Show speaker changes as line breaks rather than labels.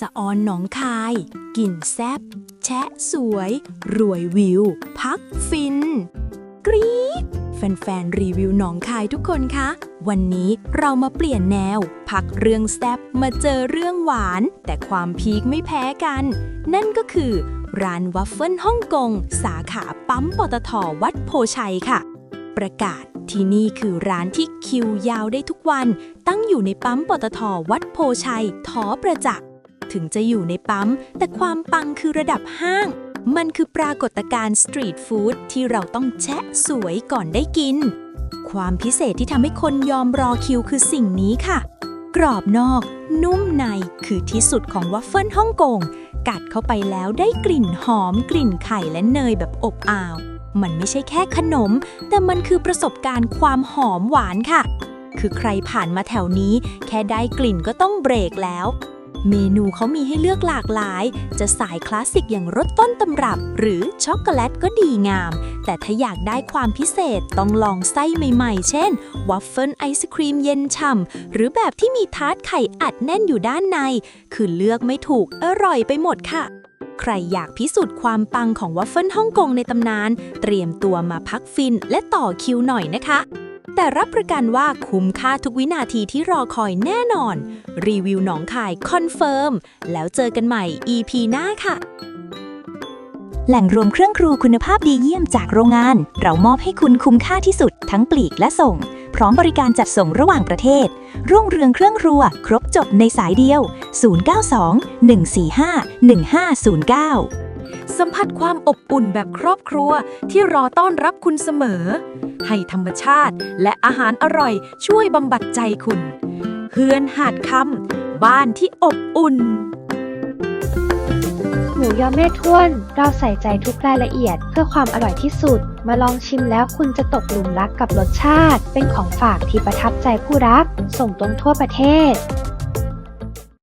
สะออนหนองคายกลิ่นแซบแชะสวย รวยวิว พักฟิน กรี๊ดแฟนๆ รีวิวหนองคายทุกคนคะ วันนี้เรามาเปลี่ยนแนว พักเรื่องแซบมาเจอเรื่องหวาน แต่ความพีคไม่แพ้กัน นั่นก็คือ ร้านวัฟเฟิลฮ่องกง สาขาปั๊มปตทวัดโพชัยค่ะ ประกาศที่นี่คือร้านที่คิวยาวได้ทุกวัน ตั้งอยู่ในปั๊มปตทวัดโพชัยทอประจักษ์ ถึงจะอยู่ในปั๊ม แต่ความปังคือระดับห้าง มันคือปรากฏการณ์สตรีทฟู้ดที่เราต้องแชะสวยก่อนได้กิน ความพิเศษที่ทำให้คนยอมรอคิวคือสิ่งนี้ค่ะ กรอบนอก นุ่มในคือที่สุดของวัฟเฟิลฮ่องกง กัดเข้าไปแล้วได้กลิ่นหอม กลิ่นไข่และเนยแบบอบอ้าว มันไม่ใช่แค่ขนม แต่มันคือประสบการณ์ความหอมหวานค่ะ คือใครผ่านมาแถวนี้ แค่ได้กลิ่นก็ต้องเบรกแล้ว เมนูเขามีให้เลือกหลากหลาย จะสายคลาสสิกอย่างรสต้นตำรับ หรือช็อกโกแลตก็ดีงาม แต่ถ้าอยากได้ความพิเศษต้องลองไส้ใหม่ๆ เช่นวัฟเฟิลไอศครีมเย็นฉ่ำหรือแบบที่มีทาร์ตไข่อัดแน่นอยู่ด้านใน คือเลือกไม่ถูกอร่อยไปหมดค่ะใครอยากพิสูจน์ความปังของวัฟเฟิลฮ่องกงในตำนาน เตรียมตัวมาพักฟินและต่อคิวหน่อยนะคะ แต่รับประกันว่าคุ้มค่าทุกวินาทีที่รอคอยแน่นอน รีวิวหนองคายคอนเฟิร์ม แล้วเจอกันใหม่ EP หน้าค่ะ
แหล่งรวมเครื่องครูคุณภาพดีเยี่ยมจากโรงงาน เรามอบให้คุณคุ้มค่าที่สุดทั้งปลีกและส่ง พร้อมบริการจัดส่งระหว่างประเทศ รุ่งเรืองเครื่องครัว ครบจบในสายเดียว 092-145-1509
สัมผัสความอบอุ่นแบบครอบครัวที่รอต้อนรับคุณเสมอ ให้ธรรมชาติและอาหารอร่อยช่วยบำบัดใจคุณ เฮือนหาดคำบ้านที่อบอุ่น
หมูยอแม่ท้วน เราใส่ใจทุกรายละเอียดเพื่อความอร่อยที่สุด มาลองชิมแล้วคุณจะตกหลุมรักกับรสชาติ เป็นของฝากที่ประทับใจผู้รับส่งตรงทั่วประเทศ